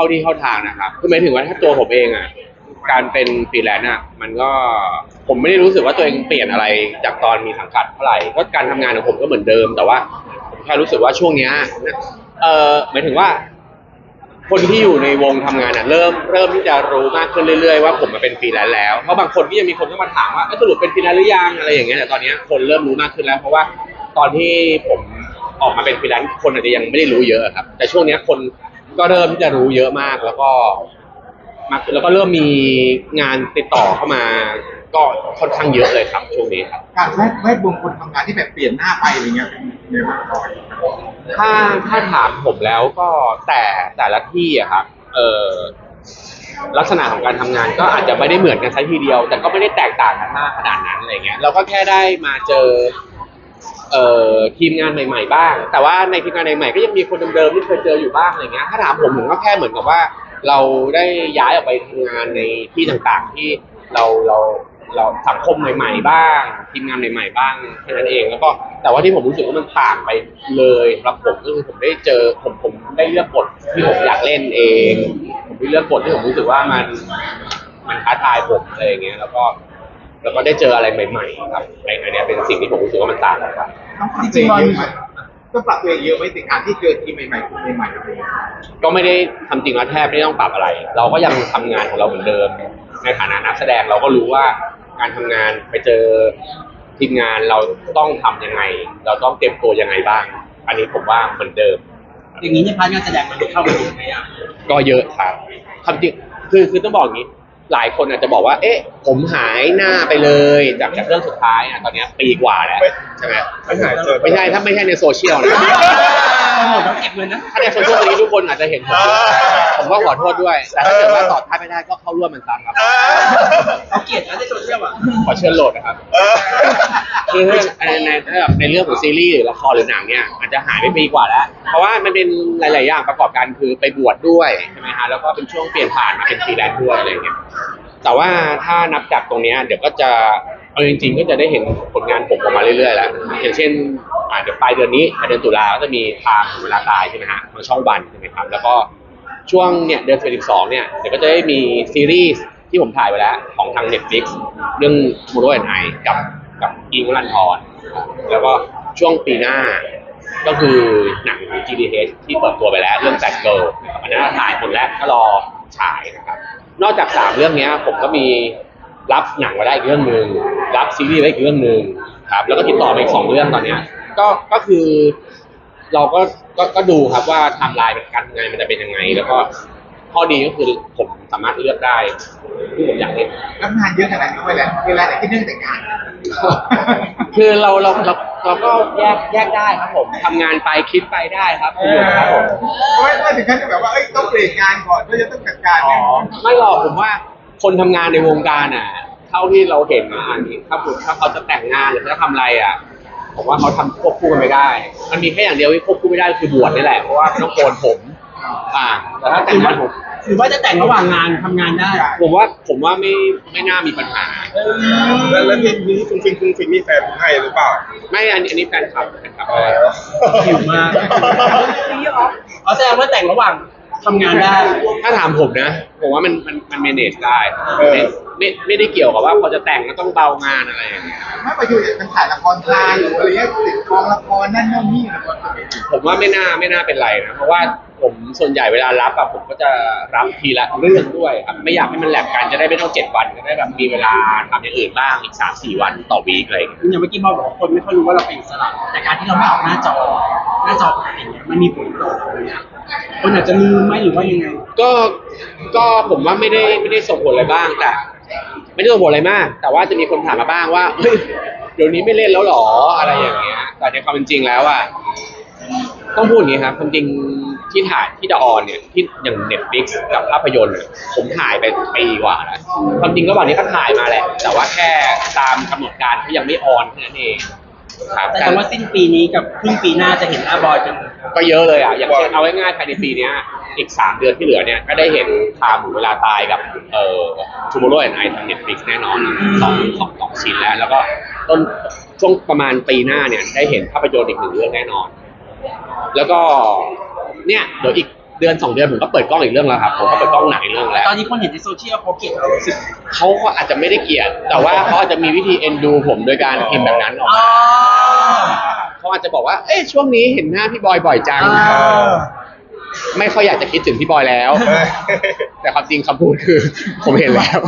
เข้าที่เข้าทางนะครับคือหมายถึงว่าถ้าตัวผมเองอะ การเป็นฟรีแลนซ์อะ มันก็ผมไม่ได้รู้สึกว่าตัวเองเปลี่ยนอะไรจากตอนมีสังกัดเท่าไหร่ก็การทำงานของผมก็เหมือนเดิม แต่ว่าผมแค่รู้สึกว่าช่วงเนี้ยเออหมายถึงว่า คนที่อยู่ในวงทำงานอะเริ่มเริ่มที่จะรู้มากขึ้นเรื่อยๆว่าผมมาเป็นฟรีแลนซ์แล้วเพราะบางคนที่ยังมีคนเข้ามาถามว่าเอ้ยสรุปเป็นฟรีแลนซ์หรือยังอะไรอย่างเงี้ยแต่ตอนเนี้ยคนเริ่มรู้มากขึ้นแล้ว เพราะว่าตอนที่ผมออกมาเป็นฟรีแลนซ์คนอาจจะยังไม่ได้รู้เยอะครับ แต่ช่วงเนี้ยคน ก็เริ่มที่จะรู้เยอะมากแล้วก็มากแล้วก็เริ่มมีงานติดต่อเข้ามา ก็ค่อนข้างเยอะเลยครับช่วงนี้ครับ การแวดแวดวงคนทำงานที่แบบเปลี่ยนหน้าไปอะไรเงี้ยเป็นไงบ้างก่อนถ้าถ้าถามผมแล้วก็แต่แต่ละที่อะครับเออลักษณะของการทำงานก็อาจจะไม่ได้เหมือนกันซะทีเดียว แต่ก็ไม่ได้แตกต่างกันมากขนาดนั้นอะไรเงี้ยเราก็แค่ได้มาเจอ เอ่อทีมงานใหม่ ๆ บ้าง แต่ว่าในทีมงานใหม่ๆก็ยังมีคนเดิมๆที่เคยเจออยู่บ้างอะไรเงี้ยถ้าถามผมผมก็แค่เหมือนกับว่า เราได้ย้ายออกไปทำงานในที่ต่างๆที่เราเราเราสังคมใหม่ ๆ บ้าง ทีมงานใหม่ ๆ บ้างแค่นั้นเองแล้วก็แต่ว่าที่ผมรู้สึกว่ามันต่างไปเลยสำหรับผมก็คือผมได้เจอผมผมได้เลือกบทที่ผมอยากเล่นเอง ผมได้เลือกบทที่ผมรู้สึกว่ามัน มันท้าทายผมอะไรอย่างเงี้ยแล้วก็ แล้วก็ได้เจออะไรใหม่ๆครับไอ้อันเนี้ยเป็นสิ่งที่ผมรู้สึกว่ามันต่างกันครับต้องปรับตัวเองเยอะไหมต้องปรับตัวเองเยอะไหมในการที่เจอทีมใหม่ๆกลุ่มใหม่ๆอะไรเงี้ยก็ไม่ได้ทำจริงแล้วแทบไม่ต้องปรับอะไร เราก็ยังทำงานของเราเหมือนเดิม ในฐานะนักแสดงเราก็รู้ว่าการทำงานไปเจอทีมงานเราต้องทำยังไง เราต้องเตรียมตัวยังไงบ้าง อันนี้ผมว่าเหมือนเดิม อย่างนี้ในพาร์ทงานแสดงมันเข้าไปถึงไหมอะก็เยอะครับคำจริงคือคือต้องบอกอย่างนี้ หลายคนอาจจะบอกว่า เอ๊ะ ผมหายหน้าไปเลยจากจากเรื่องสุดท้ายอะตอนเนี้ยปีกว่าแล้วใช่ไหมไม่หายเจอไม่ใช่ถ้าไม่ใช่ในโซเชียลนะหมดแล้วเก็บเงินนะ ถ้าในโซเชียลตอนนี้ทุกคนอาจจะเห็นผมด้วยผมก็ขอโทษด้วย แต่ถ้าเกิดว่าตอบท้ายไม่ได้ก็เข้าร่วมมันซ้ำครับเอาเกียรตินะในโซเชียลอะขอเชิญโหลดนะครับเออคือในในในในเรื่องของซีรีส์หรือละครหรือหนังเนี่ยอาจจะหายไปปีกว่าแล้ว เพราะว่ามันเป็นหลาย ๆ อย่างประกอบกันคือไปบวชด้วยใช่ไหมฮะแล้วก็เป็นช่วงเปลี่ยนผ่านมาเป็นฟรีแลนซ์ด้วยอะไรอย่างเงี้ย แต่ว่าถ้านับจากตรงเนี้ยเดี๋ยวก็จะเอาจริงๆ ก็จะได้เห็นผลงานผมออกมาเรื่อยๆแล้วอย่างเช่นอาเดี๋ยวปลายเดือนนี้ปลายเดือนตุลาก็จะมีทางเวลาตายใช่ไหมฮะทางช่องวันใช่ไหมครับแล้วก็ช่วงเนี่ยเดือน12เนี่ยเดี๋ยวก็จะได้มีซีรีส์ที่ผมถ่ายไปแล้ว ของทาง Netflix เรื่อง Tomorrow and I กับกับอิงรันทรนะครับแล้วก็ช่วงปีหน้า ก็คือหนังของ GDH ที่เปิดตัวไปแล้วเรื่องแ a ดเกิลอันนั้นถ่ายหมดแล้วก็รอฉายนะครับ นอกจากสามเรื่องเนี้ยผมก็มีรับหนังมาได้อีกเรื่องหนึ่งรับซีรีส์ไว้อีกเรื่องหนึ่งครับ แล้วก็ติดต่อมาอีกสองเรื่องตอนเนี้ยก็ก็คือเราก็ก็ก็ดูครับว่าไทม์ไลน์การทำงานมันจะเป็นยังไง แล้วก็ข้อดีก็คือผมสามารถเลือกได้ที่ผมอยากเล่น รับงานเยอะขนาดนี้เวลาเวลาไหนที่เรื่องแต่งงาน คือเราเราเราเราก็แยกแยกได้ครับผมทำงานไปคิดไปได้ครับคุณอยู่ครับผมไม่ไม่ถึงขั้นจะแบบว่าเอ้ยต้องเปลี่ยนงานก่อนเพื่อจะต้องจัดการอ๋อไม่หรอกผมว่าคนทำงานในวงการอะ เท่าที่เราเห็นนะอันนี้ถ้าผมถ้าเขาจะแต่งงานหรือจะทำอะไรอะ ผมว่าเขาทำควบคู่กันไม่ได้ มันมีแค่อย่างเดียวที่ควบคู่ไม่ได้คือบวชนี่แหละเพราะว่าต้องโกนผม อ่าแต่ถ้าแต่งงานผม หรือว่าจะแต่งระหว่างงานทำงานได้ผมว่าผมว่าไม่ไม่น่ามีปัญหา แล้วแล้วทีนี้คุณฟิงคุณฟิงมีแฟนให้หรือเปล่าไม่อันนี้อันนี้แฟนคลับแฟนคลับอ๋อหิวมาก เอาแสดงว่าแต่งระหว่าง ทำงานได้ ถ้าถามผมนะ ผมว่ามันมันมัน manage ได้ไม่ไม่ไม่ได้เกี่ยวกับว่าพอจะแต่งแล้วต้องเบางานอะไรอย่างเงี้ยไม่ไปอยู่มันถ่ายละครทายอยู่อะไรเงี้ยติดกองละครนั่นนู่นนี่ละครตัวเองผมว่าไม่น่าไม่น่าเป็นไรนะเพราะว่าผมส่วนใหญ่เวลารับอะผมก็จะรับทีละเรื่องด้วยครับไม่อยากให้มันแหลกกันจะได้ไม่ต้องเจ็ดวันก็ได้แบบมีเวลาทำอย่างอื่นบ้างอีกสามสี่วันต่อวีคอะไรอย่างเงี้ย อย่างเมื่อกี้บอกว่าคนไม่ค่อยรู้ว่าเราเป็นอิสระแต่การที่เราไม่ออกหน้าจอ หน้าจอปกติเนี่ยมันมีผลต่อเราเนี่ย คนอาจจะลืมไหมหรือว่ายังไง ก็ก็ผมว่าไม่ได้ไม่ได้ส่งผลอะไรบ้างแต่ ไม่ได้ส่งผลอะไรมาก แต่ว่าจะมีคนถามมาบ้างว่าเฮ้ยเดี๋ยวนี้ไม่เล่นแล้วหรออะไรอย่างเงี้ย แต่ในความเป็นจริงแล้วอะต้องพูดอย่างนี้ครับความจริงที่ถ่ายที่จะออนเนี่ยที่อย่าง Netflix กับภาพยนตร์ผมถ่ายไปปีกว่าแล้วความจริงระหว่างนี้ก็ถ่ายมาแหละ แต่ว่าแค่ตามกำหนดการที่ยังไม่ออนแค่นั้นเอง ครับแต่ว่าสิ้นปีนี้กับครึ่งปีหน้าจะเห็นหน้าบอยกันก็เยอะเลยอะอย่างเช่นเอาง่ายๆภายในปีเนี้ยอีกสามเดือนที่เหลือเนี่ยก็ได้เห็นทามเวลาตายกับเอ่อ Tomorrow and I ทาง Netflix แน่นอนสองสองสองชิ้นแล้ว แล้วก็ต้นช่วงประมาณปีหน้าเนี่ยได้เห็นภาพยนตร์อีกหนึ่งเรื่องแน่นอน แล้วก็เนี่ยเดี๋ยวอีก เดือนสองเดือนผมก็เปิดกล้องอีกเรื่องแล้วครับผมก็เปิดกล้องหนังอีกเรื่องแล้ว ตอนนี้คนเห็นในโซเชียลเขาเกลียดเรารู้สึกเขาก็อาจจะไม่ได้เกลียด แต่ว่าเขาอาจจะมีวิธีเอ็นดูผมโดยการพิมพ์แบบนั้นออกอ๋อมาเขาอาจจะบอกว่า เอ๊ะช่วงนี้เห็นหน้าพี่บอยบ่อยจัง อ่าไม่ค่อยอยากจะคิดถึงพี่บอยแล้วเออแต่ความจริงคำพูดคือ ผมเห็นแล้ว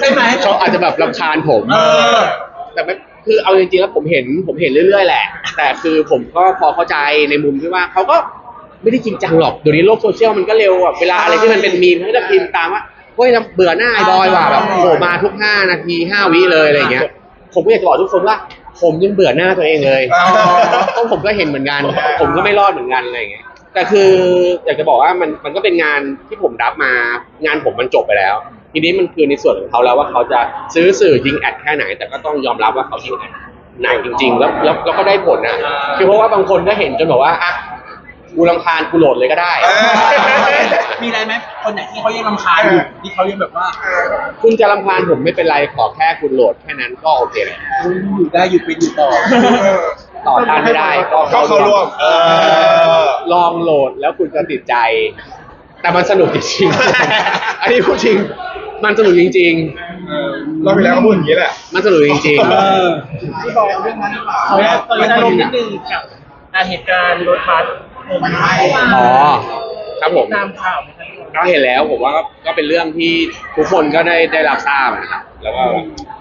ใช่ไหมเขาอาจจะแบบรำคาญผม เออ แต่ไม่คือเอาจริงๆแล้วผมเห็นผมเห็นเรื่อยๆแหละ แต่คือผมก็พอเข้าใจในมุมที่ว่าเขาก็ ไม่ได้จริงจังหรอกเดี๋ยวนี้โลกโซเชียลมันก็เร็วอะเวลาอะไรที่มันเป็นมีมเขาจะพิมพ์ตามว่าเฮ้ยเบื่อหน้าไอ้บอยว่ะแบบโผล่มาทุกห้านาทีห้าวิเลยอะไรอย่างเงี้ย ผมก็อยากจะบอกทุกคนว่า ผมยังเบื่อหน้าตัวเองเลยอ๋อ เพราะผมก็เห็นเหมือนกัน ผมก็ไม่รอดเหมือนกันอะไรอย่างเงี้ยแต่คืออยากจะบอกว่ามันมันก็เป็นงานที่ผมรับมางานผมมันจบไปแล้ว ทีนี้มันคือในส่วนของเขาแล้วว่าเขาจะซื้อสื่อยิงแอดแค่ไหน แต่ก็ต้องยอมรับว่าเขายิงแอดหนักจริง ๆ แล้วแล้วแล้วก็ได้ผลนะคือเพราะว่าบางคนก็เห็นจนบอกว่าอะ กูรำคาญกูโหลดเลยก็ได้เออมีอะไรไหมคนไหนที่เขายังรำคาญอยู่ที่เขายังแบบว่าคุณจะรำคาญผมไม่เป็นไรขอแค่คุณโหลดแค่นั้นก็โอเคแล้วอยู่ได้อยู่เป็นอยู่ต่อ ต่อต้านไม่ได้ก็ก็เข้าร่วมเออ ลองโหลดแล้วคุณจะติดใจ แต่มันสนุกจริงๆ อันนี้พูดจริง มันสนุกจริงเราไปแล้วก็พูดอย่างนี้แหละ ๆ มันสนุกจริงเออที่บอกเรื่องนั้นหรือเปล่า ขออนุญาตขออนุญาตลงนิดนึงกับอ่าเหตุการณ์รถบัส มันไม่ๆอ๋อ ครับผม ตามข่าวไหมครับก็เห็นแล้วผมว่าก็ก็เป็นเรื่องที่ทุกคนก็ได้ได้รับทราบนะครับแล้วก็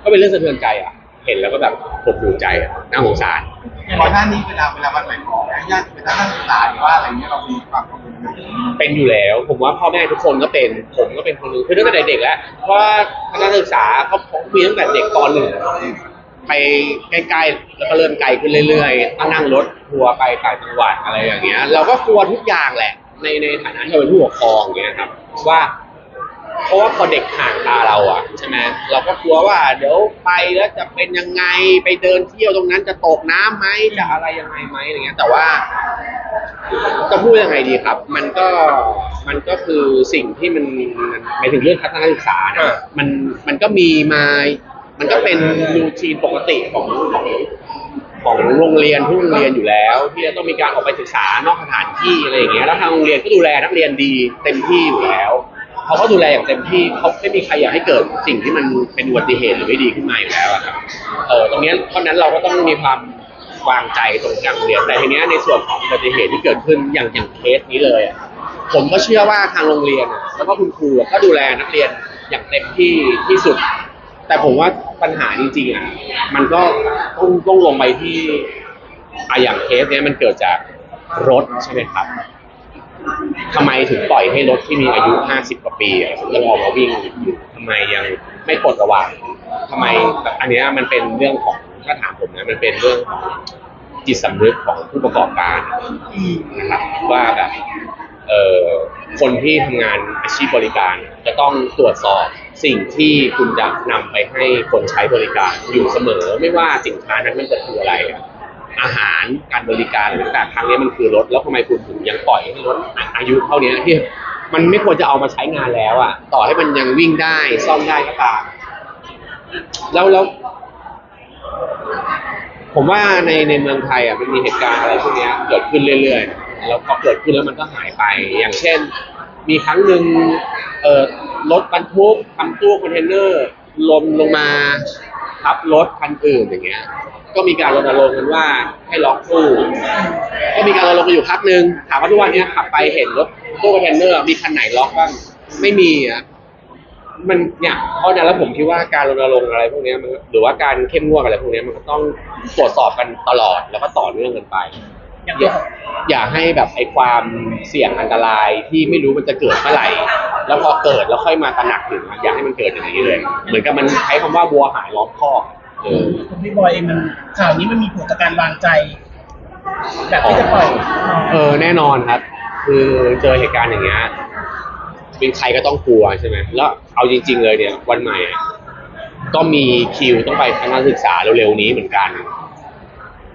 ก็เป็นเรื่องสะเทือนใจอะ เห็นแล้วก็แบบปวดหัวใจอะน่าสงสาร ก่อนหน้านี้เวลาเวลาวันไหนของญาติเป็นนักศึกษาหรือว่าอะไรเงี้ยเรามีความกังวลอยู่เป็นอยู่แล้ว ผมว่าพ่อแม่ทุกคนก็เป็น ผมก็เป็นคนหนึงคือตั้งแต่เด็กๆแล้วเพราะว่าคณะศึกษาเขามีตั้งแต่เด็กตอนหนึ่ง ไปใกล้ๆแล้วก็เริ่มไกลขึ้นเรื่อยๆต้องนั่งรถทัวร์ไปต่างจังหวัดอะไรอย่างเงี้ย เราก็กลัวทุกอย่างแหละ ในในฐานะที่เราเป็นผู้ปกครองอย่างเงี้ยครับว่าเพราะว่าพอเด็กห่างตาเราอะใช่ไหมเราก็กลัวว่า เดี๋ยวไปแล้วจะเป็นยังไงไปเดินเที่ยวตรงนั้นจะตกน้ำไหมจะอะไรยังไงไหมอะไรเงี้ย แต่ว่าจะพูดยังไงดีครับ มันก็มันก็คือสิ่งที่มันหมายถึงเรื่องทัศนศึกษาเอนะอมันมันก็มีมา มันก็เป็นรูทีนปกติของของของโรงเรียนทุกโรงเรียนอยู่แล้ว ที่จะต้องมีการออกไปศึกษานอกสถานที่อะไรอย่างเงี้ยแล้วทางโรงเรียนก็ดูแลนักเรียนดีเต็มที่อยู่แล้วเขาก็ดูแลอย่างเต็มที่เขาไม่มีใครอยากให้เกิดสิ่งที่มันเป็นอุบัติเหตุหรือไม่ดีขึ้นมาอยู่แล้วอะครับเออตรงเนี้ยเพราะนั้นเราก็ต้องมีความวางใจตรงกลางเรียนแต่ทีเนี้ยในส่วนของอุบัติเหตุที่เกิดขึ้นอย่างอย่างเคสนี้เลยอะผมก็เชื่อว่าทางโรงเรียนอะแล้วก็คุณครูอะก็ดูแลนักเรียนอย่างเต็มที่ที่สุด แต่ผมว่าปัญหาจริงๆอะมันก็ต้องต้องลงไปที่อะอย่างเคสเนี้ยมันเกิดจากรถใช่ไหมครับทำไมถึงปล่อยให้รถที่มีอายุ 50 กว่าปีอะยังออกมาวิ่งอยู่ทำไมยังไม่ปลดระวางทำไมแบบอันเนี้ยมันเป็นเรื่องของถ้าถามผมนะมันเป็นเรื่องของจิตสำนึกของผู้ประกอบการนะครับว่าแบบเอ่อคนที่ทำงานอาชีพบริการจะต้องตรวจสอบ สิ่งที่คุณจะนำไปให้คนใช้บริการอยู่เสมอ ไม่ว่าสินค้านั้นมันจะคืออะไรอะอาหารการบริการหรือแต่ครั้งนี้มันคือรถแล้วทำไมคุณถึงยังปล่อยให้รถอายุเท่านี้ที่มันไม่ควรจะเอามาใช้งานแล้วอะต่อให้มันยังวิ่งได้ซ่อมได้ก็ตามแล้วแล้ว ผมว่าในในเมืองไทยอะมันมีเหตุการณ์อะไรพวกเนี้ยเกิดขึ้นเรื่อยๆ แล้วพอเกิดขึ้นแล้วมันก็หายไป อย่างเช่น มีครั้งหนึ่งเออ รถบรรทุกทำตู้คอนเทนเนอร์ลมลงมาทับรถคันอื่นอย่างเงี้ย ก็มีการรณรงค์กันว่าให้ล็อกตู้ ก็มีการรณรงค์กันอยู่พักหนึ่งถามว่าทุกวันเนี้ยขับไปเห็นรถตู้คอนเทนเนอร์มีคันไหนล็อกบ้างไม่มีอะมันเนี่ยเพราะฉะนั้นแล้วผมคิดว่าการรณรงค์อะไรพวกเนี้ยมันหรือว่าการเข้มงวดอะไรพวกเนี้ยมันก็ต้องตรวจสอบกันตลอดแล้วก็ต่อเนื่องกันไป อย่างอย่าอย่าให้แบบไอ้ความเสี่ยงอันตรายที่ไม่รู้มันจะเกิดเมื่อไหร่ แล้วพอเกิดแล้วค่อยมาตระหนักถึงอะอย่าให้มันเกิดอย่างนี้เลย เหมือนกับมันใช้คำว่าวัวหายล้อมคอกเออ คุณพี่บอยเองมันข่าวนี้มันมีผลต่อการวางใจ แบบที่จะปล่อยเออแน่นอนครับ คือเจอเหตุการณ์อย่างเงี้ยเป็นใครก็ต้องกลัวใช่ไหมแล้วเอาจริง ๆ เลยเนี่ยวันใหม่อะก็มีคิวต้องไปคณะศึกษาเร็วๆนี้เหมือนกัน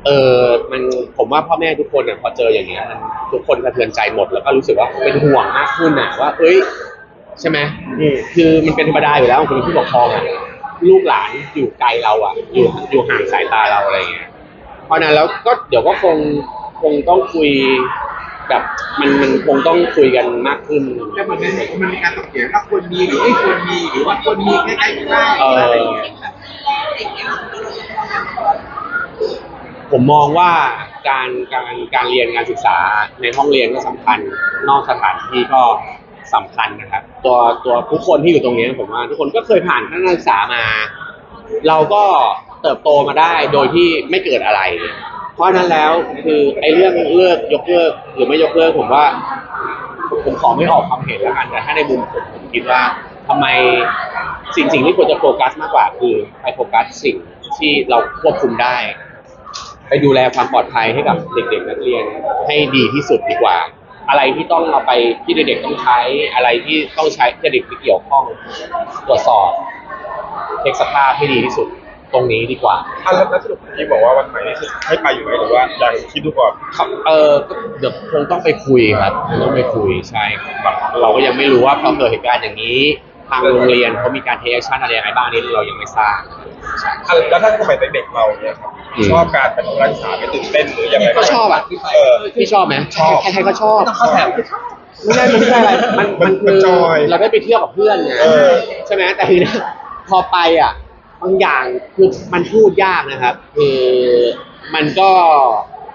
เออมันผมว่าพ่อแม่ทุกคนอะพอเจออย่างเงี้ยมันทุกคนสะเทือนใจหมดแล้วก็รู้สึกว่าเป็นห่วงมากขึ้นอะว่า เอ้ย ใช่ไหมคือมันเป็นธรรมดาอยู่แล้วของคนเป็นผู้ปกครองอะลูกหลานอยู่ไกลเราอะ อยู่อยู่ห่างสายตาเราอะไรเงี้ยเพราะฉะนั้นแล้วก็เดี๋ยวก็คงคงต้องคุยแบบมันมันคงต้องคุยกันมากขึ้น แต่มันเป็นมันมีการตกเถียงว่าควรมีหรือไม่ควรมีหรือว่าควรมีใกล้ๆกันได้เอออะไรอย่างเงี้ย ผมมองว่าการการการเรียนการศึกษาในห้องเรียนก็สำคัญ นอกสถานที่ก็สำคัญนะครับ ตัวตัวทุกคนที่อยู่ตรงนี้ผมว่าทุกคนก็เคยผ่านการศึกษามา เราก็เติบโตมาได้โดยที่ไม่เกิดอะไร เพราะฉะนั้นแล้วคือไอ้เรื่องเลิกยกเลิกหรือไม่ยกเลิกผมว่าผมขอไม่ออกความเห็นแล้วกันแต่ถ้าในมุมผมผมคิดว่าทำไมสิ่งสิ่งที่ควรจะโฟกัสมากกว่าคือไปโฟกัสสิ่งที่เราควบคุมได้ ไปดูแลความปลอดภัยให้กับเด็ก ๆ นักเรียนให้ดีที่สุดดีกว่า อะไรที่ต้องเอาไปที่เด็กๆต้องใช้อะไรที่ต้องใช้ที่เด็กที่เกี่ยวข้องตรวจสอบเช็คสภาพให้ดีที่สุดตรงนี้ดีกว่า อะแล้วแล้วสรุปที่บอกว่าวันไหนนี่คือให้ไปอยู่ไหมหรือว่ายังคิดดูก่อนครับเออก็เดี๋ยวคงต้องไปคุยครับคงต้องไปคุยใช่ครับเราก็ยังไม่รู้ว่าพอเกิดเหตุการณ์อย่างนี้ ทางโรงเรียนเขามีการเทคชั่นอะไรยังไงบ้างนี่เรายังไม่ทราบอะแล้วถ้าสมัยเด็กๆเราเนี่ยครับอืม ชอบการเป็นนักศึกษาไม่ตื่นเต้นหรือยังไงก็ชอบอะเออ พี่ชอบไหมชอบ ใครๆก็ชอบ ต้องเข้าแถว ไม่ใช่มันไม่ใช่อะไร มันมัมันนมันคือจอยเราได้ไปเที่ยวกับเพื่อนไงเออ ใช่ไหมแต่ทีนี้พอไปอะบางอย่างคือมันพูดยากนะครับคือมันก็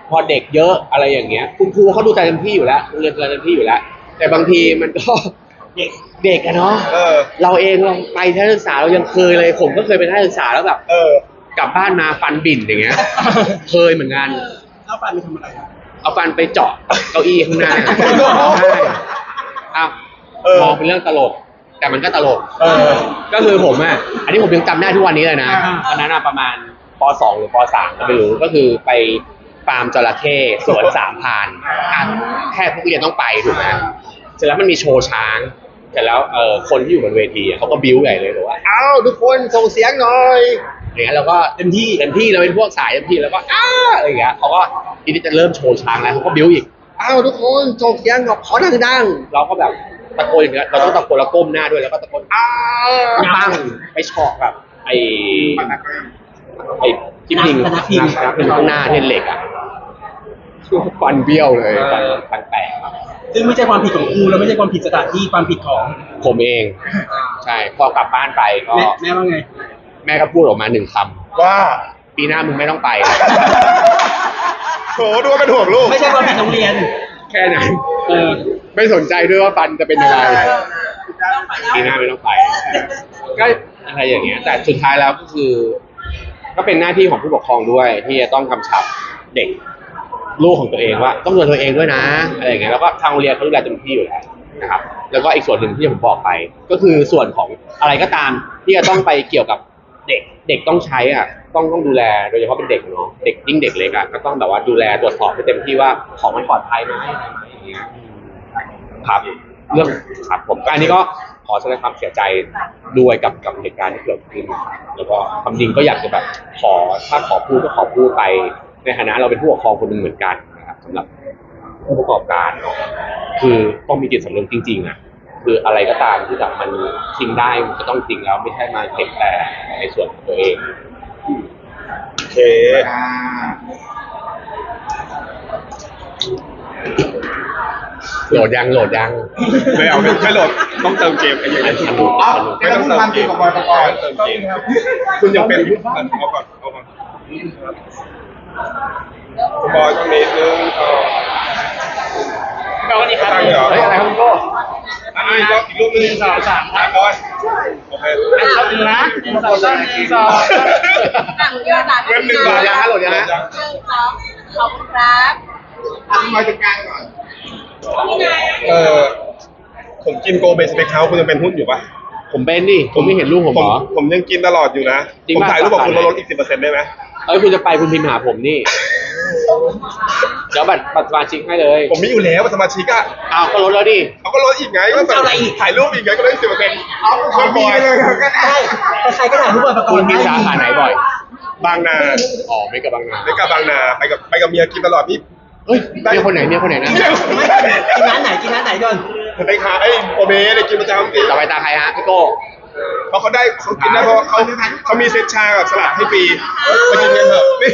พอเด็กเยอะอะไรอย่างเงี้ย คุณครูเขาดูใจเต็มที่อยู่แล้วโรงเรียนดูใจเต็มที่อยู่แล้ว แต่บางทีมันก็ เด็ก เด็กอะเนาะเออ เราเองเราไปทัศนศึกษาเรายังเคยเลย ผมก็เคยไปทัศนศึกษาแล้วแบบเออ กลับบ้านมาฟันบิ่นอย่างเงี้ย เคยเหมือนกัน เอาฟันไปทำอะไรอะเอาฟันไปเจาะเก้าอี้ข้างหน้าใช่อ้าวเออ มองเป็นเรื่องตลก แต่มันก็ตลก เออ ก็คือผมอะ อันนี้ผมยังจำได้ทุกวันนี้เลยนะตอนนั้นอะประมาณป .2 หรือป .3 ก็ไม่รู้ ก็คือไปฟาร์มจระเข้สวนสามพรานอะแค่ทุกเรียนต้องไปถูกไหมเสร็จแล้วมันมีโชว์ช้าง เสร็จแล้วเอ่อคนที่อยู่บนเวทีอะเขาก็บิ้วใหญ่เลยบอกว่าอ้าวทุกคนส่งเสียงหน่อยอย่างเงี้ยเราก็เต็มที่เต็มที่เราเป็นพวกสายเต็มที่แล้วก็อ้าอะไรอย่างเงี้ยเขาก็ทีนี้จะเริ่มโชว์ช้างแล้วเขาก็บิ้วอีก อ้าวทุกคนส่งเสียงหน่อยขอดังๆเราก็แบบตะโกนอย่างเงี้ยเราต้องตะโกนแล้วก้มหน้าด้วยแล้วก็ตะโกนอ้าวปังไปเฉอกแบบไอ้มันหนักเลยไอ้ที่พิงพนักพิง นักพิงข้างหน้าเนี่ยเหล็กอะฟันเบี้ยวเลยฟันฟันแตกอะ ซึ่งไม่ใช่ความผิดของครูแล้วไม่ใช่ความผิดสถานที่ความผิดของผมเอง ใช่พอกลับบ้านไปก็ แม่แม่ว่าไง แม่ก็พูดออกมาหนึ่งคว่าำปีหน้ามึงไม่ต้องไป โถดูว่าเป็นห่วงลูก ไม่ใช่ความผิดโรงเรียน แค่นั้นเออไม่สนใจด้วยว่าฟันจะเป็นยังไงปีหน้าไม่ต้องไปก็อะไรอย่างเงี้ย แต่สุดท้ายแล้วก็คือ ก็เป็นหน้าที่ของผู้ปกครองด้วย ที่จะต้องกำชับเด็ก ลูกของตัวเองว่าต้องดูแลตัวเองด้วยนะอะไรอย่างเงี้ยแล้วก็ทางโรงเรียนเขาดูแลเต็มที่อยู่แล้วนะครับแล้วก็อีกส่วนหนึ่งที่ผมบอกไป ก็คือส่วนของอะไรก็ตามที่จะต้องไปเกี่ยวกับเด็กเด็กต้องใช้อะต้องต้องดูแลโดยเฉพาะเป็นเด็กเนาะเด็กยิ่งเด็กเล็กอะก็ต้องแบบว่าดูแลตรวจสอบให้เต็มที่ว่าของมันปลอดภัยไหมอะไรไหมอย่างเงี้ยครับเรื่องครับผมก็อันนี้ก็ขอแสดงความเสียใจด้วยกับกับเหตุการณ์ที่เกิดขึ้น แล้วก็ความจริงก็อยากจะแบบขอถ้าขอพูดก็ขอพูดไป ในฐานะเราเป็นผู้ปกครองคนหนึ่งเหมือนกันนะครับสำหรับผู้ประกอบการเนาะคือต้องมีจิตสำนึกจริงๆอะคืออะไรก็ตามที่แบบมันทิ้งได้มันก็ต้องทิ้งแล้วไม่ใช่มาเก็บแต่ในส่วนของตัวเอง โอเค อ่าโหลดยังโหลดยัง ไม่เอาไม่ไม่โหลดต้องเติมเกมไอ้อย่างนี้สนุกเอาสนุก ไม่ต้องพูดความจริงกับบอยปกรณ์เติมเกมคุณยังเป็นเอาก่อนเอาก่อนคุณ บอยตรงนี้นึงเออสวัสดีครับตั้งเหรอเฮ้ยอะไรครับคุณโก้อันนี้ก็อีกรูปหนึงสองสามสามร้อยโอเคอันสองหนึ่งนะหนึ่งสองสามหนึ่งสองหนังยอดหลานเว็บหนึ่งโหลดยังฮะโหลดยังฮะ หนึ่งสองขอบคุณครับอะพี่บอยจัดการก่อนเออผมกินโกเบสเปคเฮาคุณยังเป็นหุ้นอยู่ปะผมเป็นดิ ผมไม่เห็นรูปผมเหรอ ผมยังกินตลอดอยู่นะ จริงผมปะถ่ายรูปกับคุณสาขาไหนลดอีกสิบเปอร์เซ็นต์ได้ไหม เอ้ยคุณจะไปคุณพิมพ์หาผมนี่ เดี๋ยวบัตรบัตรสมาชิกให้เลยผมมีอยู่แล้วสมาชิกอะเอาก็ลดแล้วดิ เขาก็ลดอีกไงก็แบบถ่ายรูปอีกไงก็ได้สิบเปอร์เซ็นต์เอาของดีไปเลยก็ได้ใช่ใครๆก็ถ่ายรูปบอยประกคุรณณ์มีได้สาขาไหนบ่อย บางนาอ๋อไม่กับบางนาไปกับบางนาไปกับไปกับเมียกินตลอดนี่เฮ้ยเมียคนไหนเมียคนไหนนะไม่กินร้านไหนกินร้านไหนก่อนไปหาไอ้โอเบได้กินประจำจริงต่อไปตาใครฮะพี่โก้ เพราะเขาได้เขากินได้เพราะเขาเขามีเซตชากับสลัดให้ฟรีไปกินกันเถอะนี่